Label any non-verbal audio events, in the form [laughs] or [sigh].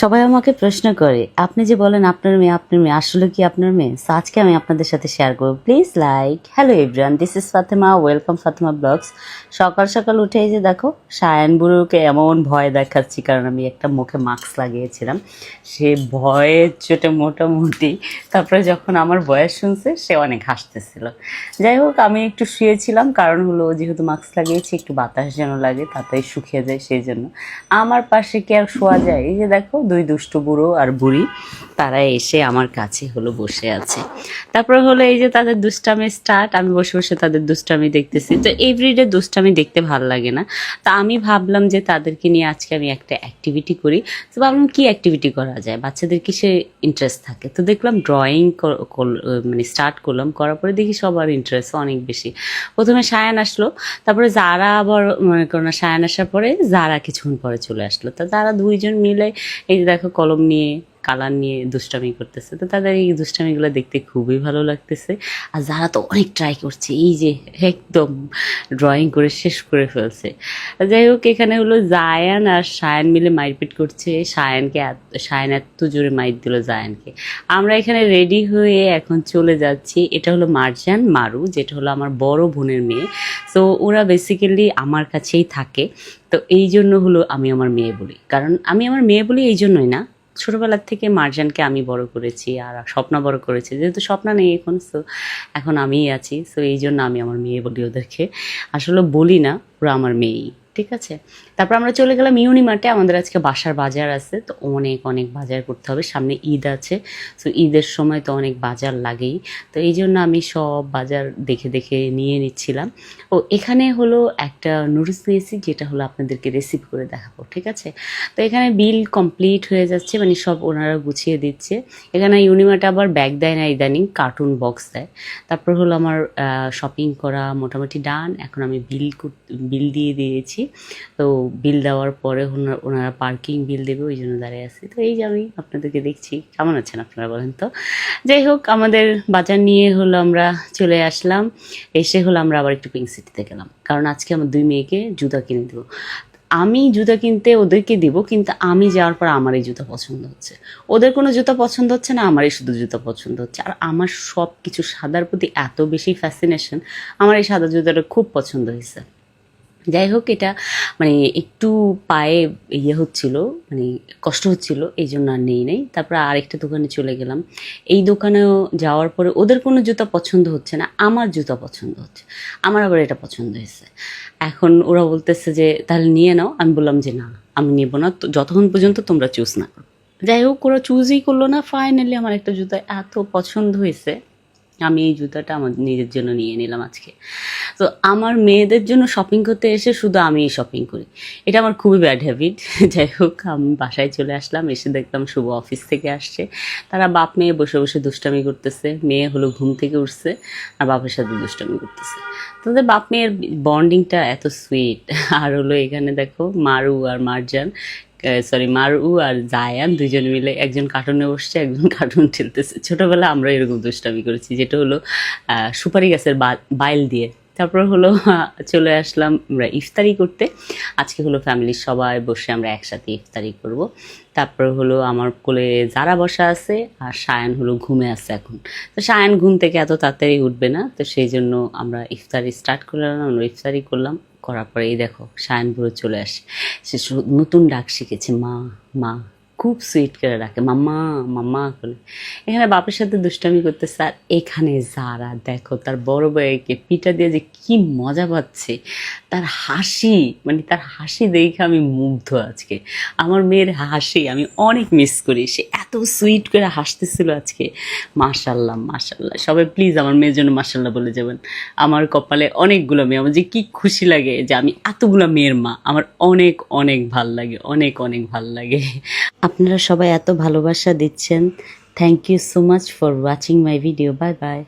সবাই আমাকে প্রশ্ন করে আপনি যে বলেন আপনার মেয়ে আপনার মেয়ে আসলে কি আপনার মেয়ে? So, আজকে আমি আপনাদের সাথে শেয়ার করব। Please like hello everyone this is Fatema welcome Fatema blogs সকাল সকাল উঠে এই যে দেখো সায়ন বুড়োকে এমন ভয় দেখাচ্ছি কারণ আমি একটা মুখে মাস্ক লাগিয়েছিলাম। সে ভয়ের চোটে মোটামুটি তারপরে যখন আমার বয়স শুনছে সে অনেক হাসতেছিল। যাই হোক আমি একটু শুয়েছিলাম কারণ হলো যেহেতু মাস্ক লাগিয়েছি একটু বাতাস যেন লাগে তাতেই শুকিয়ে যায় সেই জন্য। আমার পাশে কি আর শোয়া যায়? এই যে দেখো দুই দুষ্টু বুড়ো আর বুড়ি, তারা এসে আমার কাছে হলো বসে আছে। তারপরে হলো এই যে তাদের দুষ্টামি স্টার্ট আমি বসে বসে তাদের দুষ্টামি দেখতেছি। তো এভরিডে দুষ্টামি দেখতে ভালো লাগে না। তা আমি ভাবলাম যে তাদেরকে নিয়ে আজকে আমি একটা অ্যাক্টিভিটি করি। তো ভাবলাম কী অ্যাক্টিভিটি করা যায়? বাচ্চাদের কিসে ইন্টারেস্ট থাকে? তো দেখলাম ড্রয়িং মানে স্টার্ট করলাম। করার পরে দেখি সবার ইন্টারেস্ট অনেক বেশি। প্রথমে সায়ান আসলো। তারপরে যারা আবার মনে করো না, সায়ান আসার পরে যারা কিছুক্ষণ পরে চলে আসলো। তো তারা দুইজন মিলে এই যে দেখো কলম নিয়ে কালার নিয়ে দুষ্টামি করতেছে। তো তাদের এই দুষ্টামিগুলো দেখতে খুবই ভালো লাগতেছে। আর যারা তো অনেক ট্রাই করছে, এই যে একদম ড্রয়িং করে শেষ করে ফেলছে। যাই হোক, এখানে হলো জায়ান আর সায়ান মিলে মারপিট করছে। সায়ানকে সায়ান এত জোরে মাইর দিল জায়ানকে আমরা এখানে রেডি হয়ে এখন চলে যাচ্ছি। এটা হলো মার্জান মারু যেটা হলো আমার বড় বোনের মেয়ে। সো ওরা বেসিক্যালি আমার কাছেই থাকে। তো এই জন্য হলো আমি আমার মেয়ে বলি। কারণ আমি আমার মেয়ে বলি এই জন্যই না। ছোটবেলার থেকে মার্জানকে আমি বড় করেছি আর স্বপ্না বড় করেছি। যেহেতু স্বপ্না নেই এখন সো এখন আমিই আছি। সো এই জন্য আমি আমার মেয়ে বলি ওদেরকে। আসলে বলি না, ওরা আমার মেয়েই। ঠিক আছে? তারপর আমরা চলে গেলাম ইউনিমার্টে আমাদের আজকে বাসার বাজার আছে, তো অনেক অনেক বাজার করতে হবে। সামনে ঈদ আছে সো ঈদের সময় তো অনেক বাজার লাগেই। তো এই জন্য আমি সব বাজার দেখে দেখে নিয়ে নিচ্ছিলাম। ও, এখানে হলো একটা নুডলস নিয়েছি, যেটা হলো আপনাদেরকে রিসিভ করে দেখাবো, ঠিক আছে? তো এখানে বিল কমপ্লিট হয়ে যাচ্ছে মানে সব ওনারা গুছিয়ে দিচ্ছে। এখানে ইউনিমার্টে আবার ব্যাগ দেয় না, ইদানিং কার্টুন বক্স দেয়। তারপর হলো আমার শপিং করা মোটামুটি ডান এখন আমি বিল বিল দিয়ে দিয়েছি। তো বিল দেওয়ার পরে ওনারা পার্কিং বিল দেবে, ওই জন্য দাঁড়িয়ে আছি। তো এই যে আমি আপনাদেরকে দেখছি, কেমন আছেন আপনারা বলেন তো? যাই হোক, আমাদের বাজার নিয়ে হলো আমরা চলে আসলাম। এসে হলো আমরা আবার একটু পিঙ্ক সিটিতে গেলাম। কারণ আজকে আমার দুই মেয়েকে জুতা কিনে দেবো। আমি জুতা কিনতে ওদেরকে দিব, কিন্তু আমি যাওয়ার পর আমার এই জুতা পছন্দ হচ্ছে। ওদের কোনো জুতা পছন্দ হচ্ছে না, আমারই শুধু জুতা পছন্দ হচ্ছে। আর আমার সব কিছু সাদার প্রতি এত বেশি ফ্যাসিনেশন আমার এই সাদা জুতাটা খুব পছন্দ হয়েছে। যাই হোক, এটা মানে একটু পায়ে ইয়ে হচ্ছিল মানে কষ্ট হচ্ছিল, এই জন্য আর নেই নাই। তারপর আরেকটা দোকানে চলে গেলাম। এই দোকানেও যাওয়ার পরে ওদের কোনো জুতা পছন্দ হচ্ছে না, আমার জুতা পছন্দ হচ্ছে। আমার আবার এটা পছন্দ হয়েছে। এখন ওরা বলতেছে যে, তাহলে নিয়ে নাও। আমি বললাম যে, না আমি নেব না। যতক্ষণ পর্যন্ত তোমরা চুজ না করো। যাই হোক, ওরা চুজই করল না। ফাইনালি আমার একটা জুতা এত পছন্দ হয়েছে। আমি এই জুতাটা আমার নিজের জন্য নিয়ে নিলাম আজকে। তো আমার মেয়েদের জন্য শপিং করতে এসে শুধু আমিই শপিং করি। এটা আমার খুবই ব্যাড হ্যাবিট [laughs] যাই হোক, আমি বাসায় চলে আসলাম, এসে দেখলাম শুভ অফিস থেকে আসছে। তারা বাপ মেয়ে বসে বসে দুষ্টামি করতেছে, মেয়ে হলো ঘুম থেকে উঠছে, আর বাপের সাথে দুষ্টামি করতেছে। তোদের বাপ মেয়ের বন্ডিংটা এত সুইট আর হলো এখানে দেখো মারু আর মারজান সরি মারু আর জায়ান দুজন মিলে একজন কার্টুনে বসছে, একজন কার্টুন ঠেলতেছে ছোটোবেলা আমরা এরকম দুষ্টামি করেছি, যেটা হলো সুপারি গাছের বাইল দিয়ে। তারপর হলো চলে আসলাম আমরা ইফতারি করতে। আজকে হলো ফ্যামিলির সবাই বসে আমরা একসাথে ইফতারি করব। তারপর হলো আমার কোলে যারা বসা আছে আর সায়ান হলো ঘুমে আছে এখন। তো সায়ান ঘুম থেকে এত তাড়াতাড়ি উঠবে না, তো সেই জন্য আমরা ইফতারি স্টার্ট করলাম, আমরা ইফতারি করলাম। করার পরে এই দেখো সায়ান পুরো চলে আসে। সে নতুন ডাক শিখেছে, মা মা। খুব সুইট করে ডাকে, মাম্মা মাম্মা করে। এখানে বাপের সাথে দুষ্টামি করতেছে আর এখানে যারা দেখো, তার বড় ভাইকে পিঠা দিয়ে যে কি মজা পাচ্ছে, তার হাসি মানে তার হাসি দেখে আমি মুগ্ধ আজকে। আমার মেয়ের হাসি আমি অনেক মিস করি, সে এত সুইট করে হাসতেছিল আজকে। মাশাল্লাহ মাশাল্লাহ সবাই প্লিজ আমার মেয়ের জন্য মাশাল্লাহ বলে যাবেন। আমার কপালে অনেকগুলো মেয়ে, আমার যে কি খুশি লাগে যে আমি এতগুলো মেয়ের মা, আমার অনেক অনেক ভালো লাগে, অনেক অনেক ভালো লাগে। আপনারা সবাই এত ভালোবাসা দিচ্ছেন। Thank you so much for watching my video bye bye